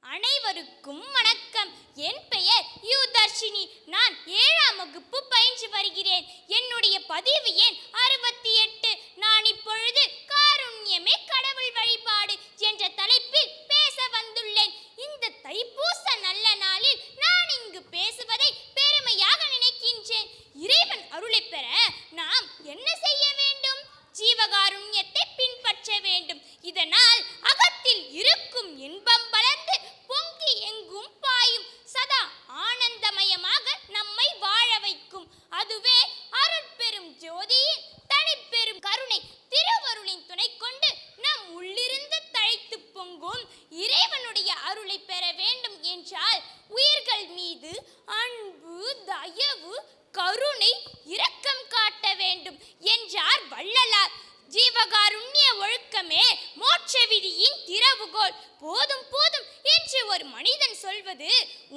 அனைவருக்கும் வணக்கம். என் பெயர் யு தர்ஷினி நான் ஏழாம் வகுப்பு பயின்று வருகிறேன். என்னுடைய பதிவு எண் அறுபத்தி இறைவனுடைய அருளை பெற வேண்டும் என்றால் உயிர்கள் மீது அன்பு தயவு கருணை இரக்கம் காட்ட வேண்டும் என்றார் வள்ளலார். ஜீவகாருண்ய ஒழுக்கமே மோட்ச விதியின் திறவுகோல். போதும் போதும் என்று ஒரு மனிதன் சொல்வது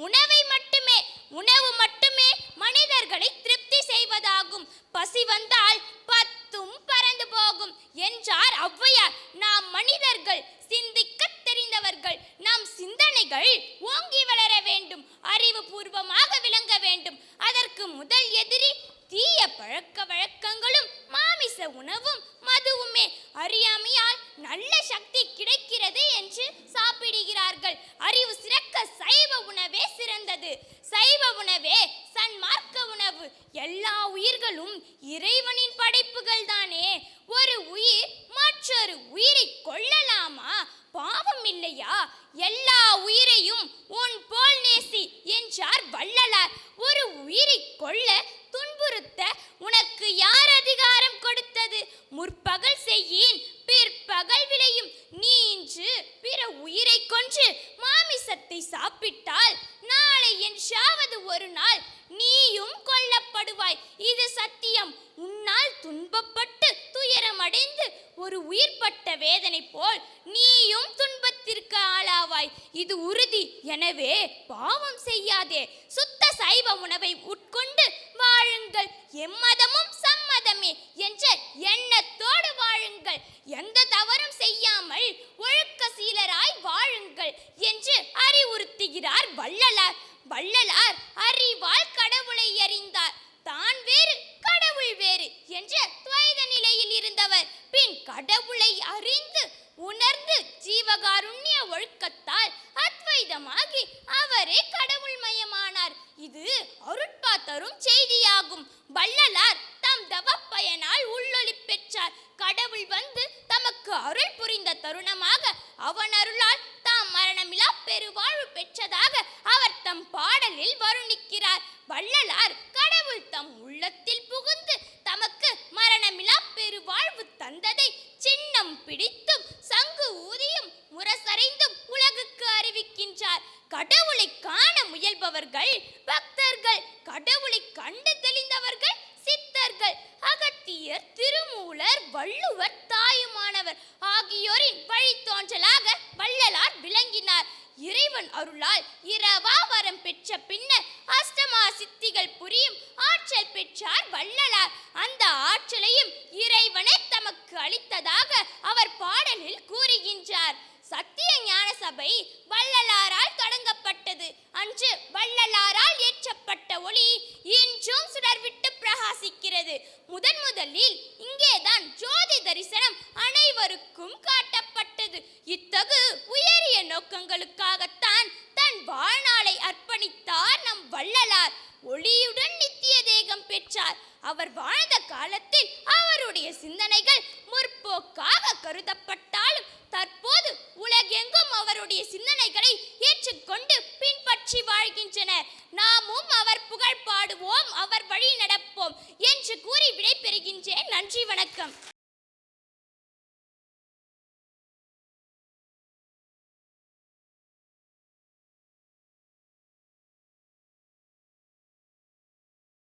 உணவை மட்டுமே உணவு மட்டுமே மனிதர்களை திருப்தி செய்வதாகும். பசி வந்தால் பத்தும் பறந்து போகும் என்றார் ஔவையார். நாம் மனிதர்கள் சிந்தனைகள் ஓங்கி வளர வேண்டும் அறிவுபூர்வமாக விளங்க வேண்டும். அதற்கு முதல் எதிரி தீய பழக்க வழக்கங்களும் மாமிச உணவும் மதுவுமே. அறியாமையால் நல்ல சக்தி கிடைக்கிறது என்று சாப்பிடுகிறார்கள். அறிவு சிறக்க சைவ உணவே சிறந்தது. சைவ உணவே சன்மார்க்க உணவு. எல்லா உயிர்களும் இறைவனின் படைப்புகள் தானே. ஒரு உயிர் மற்றொரு உயிரை கொள்ளலாமா பாவம் இல்லையா? எல்லா ஒரு நாள் நீயும் கொல்லப்படுவாய். இது சத்தியம். உன்னால் துன்பப்பட்டு துயரமடைந்து ஒரு உயிர் பட்ட வேதனை போல் நீயும் துன்பத்திற்கு ஆளாவாய். இது உறுதி. எனவே பாவம் செய்யாதே. சுத்த சைவ உணவை உட்கொண்டு வாழுங்கள். எம்மதமும் சம்மதமே என்ற எண்ணத்தோடு வாழுங்கள். எந்த தவறும் செய்யாமல் ஒழுக்க சீலராய் வாழுங்கள் என்று அறிவுறுத்துகிறார் வள்ளலார். வள்ளலார் அறிவால் கடவுளை அறிந்தார். தான் வேறு கடவுள் வேறு என்ற துவைத நிலையில் இருந்தவர். பின் கடவுளை அறிந்து உணர்ந்து ஜீவகாருண்ய ஒழுக்கத்தால் அத்வைதமாகி அவரே கடவுள் மயமானார். இது அருட்பா தரும் செய்தியாகும். வள்ளலார் தம் தவப்பயனால் உள்ளொளி பெற்றார். கடவுள் வந்து தமக்கு அருள் புரிந்த தருணமாக அவன் அருளால் தாம் மரணமிலா பெருவாழ்வு பெற்றதாக அவர் பாடலில் வருணிக்கிறார் வள்ளலார் கடவுள் தம் உள்ளத்தில் புகுந்து தமக்கு மரணமிலா பெருவாழ்வு தந்ததை சின்னம் பிடித்தும் சங்கு ஊதியும் முரசறைந்தும் உலகுக்கு அறிவிக்கின்றார். கடவுளை காண முயல்பவர்கள் பக்தர்கள். கடவுளை கண்டு தெளிந்தவர்கள் சித்தர்கள். அகத்தியர் திருமூலர் வள்ளுவர் தாயுமானவர் ஆகியோரின் வழித்தோன்றலாக வள்ளலார் விளங்கினார் இறைவன் அருளால் இரவா வரம் பெற்ற பின்னர் அஷ்டமா சித்திகள் புரியும் ஆற்றல் பெற்றார் வள்ளலார். அந்த ஆற்றலையும் இறைவனே தமக்கு அளித்ததாக அவர் பாடலில் கூறுகின்றார். சத்திய ஞான சபை வள்ளலாரால் தொடங்கப்பட்டது. அன்று வள்ளலாரால் ஏற்றப்பட்ட ஒளி இன்றும் சுடர்விட்டு பிரகாசிக்கிறது. முதன் முதலில் இங்கேதான் ஜோதி தரிசனம் அனைவருக்கும் காட்டப்பட்டது. இத்தகு வாழ்நாளை அர்ப்பணித்தார் நம் வள்ளலார். ஒளியுடன் நித்திய தேகம் பெற்றார். அவர் வாழ்ந்த காலத்தில் அவருடைய சிந்தனைகள் முற்போக்காக கருதப்பட்டாலும் தற்போது உலகெங்கும் அவருடைய சிந்தனைகளை ஏற்றுக்கொண்டு பின்பற்றி வாழ்கின்றனர். நாமும் அவர் புகழ் பாடுவோம் அவர் வழி நடப்போம் என்று கூறி விடைபெறுகின்றேன். நன்றி வணக்கம்.